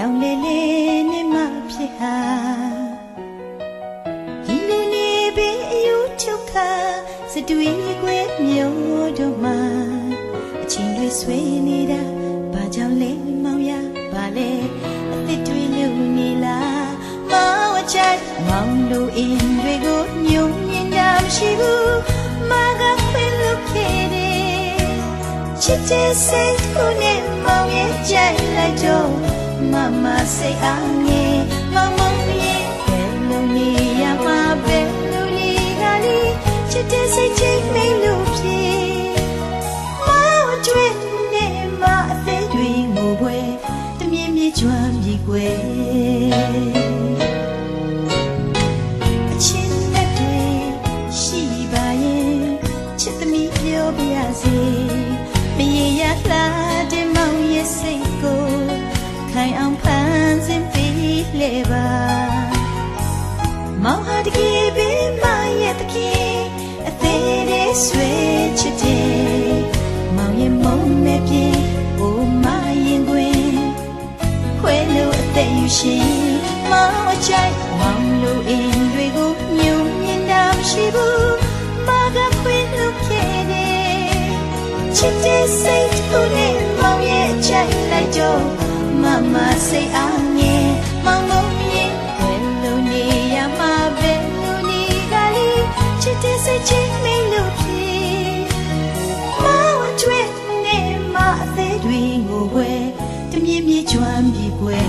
နဲ့မှဖြစ်ဟာဒီလူနေပေအယူချုပ်ခါစတွေးကွယ်မျိုးတို့မှာအချင်းတွေဆွေးနေတာဘာကြောင့်လဲမောင်ရဘာလဲအသစ်တွေလုံနေလားမောင်အချိုက်မောင်တို့အင်းတွေကိုညုံညင်တာမရှိဘူးမာကခွေလို့ခဲ့တယ်ချစ်တဲ့စိတ်ကိုနဲ့မောင်ရဲ့ကြိုက်လိုက်တော့ မမစိတ်အားငယ်မောင်မောင်ရဲ့ဘယ်လိုနေရမှာပဲလူနေကလေးချစ်တဲ့စိတ်ချင်းမိလို့ဖြစ် မောင်ဟာတကယ်ပဲမရဲ့တကယ်အသေးလေးဆွေချစ်တယ်မောင်ရဲ့မုန်းနဲ့ပြေအိုမရင်ခွင်ခွဲလို့အသက်ယူရှင်မောင်အချိုက်မောင်လို့အင်းတွေကိုညုံမြင်တာမရှိဘူးမာကခွေလို့ခဲ့တယ်ချစ်တဲ့စိတ်ကိုနဲ့မောင်ရဲ့အချိုက်လိုက်တော့မမစိတ်အား င်မြင်ကျွမ်းပြီကွယ်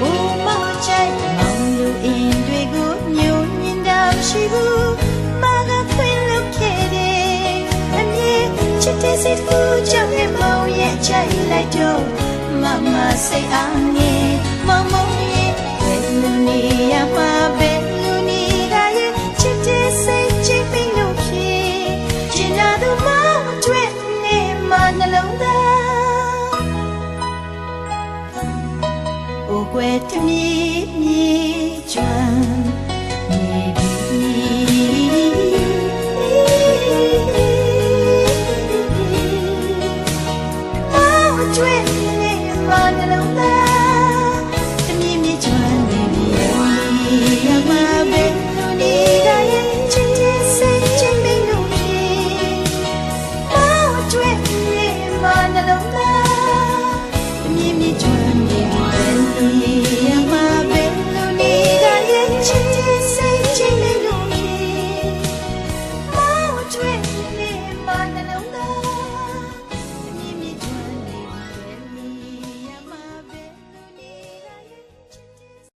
ဘုံမချိုက်မောင်လူအင်းတွေကိုညှို့ညင်တာမရှိဘူးမကခွင့်လုပ်ခဲ့တယ်အမြင်ချစ်တဲ့စိတ်ကိုကြောင့်လည်းမောင်ရဲ့ချိုက်လိုက်တော့မမစိတ်အားငယ် မှနှ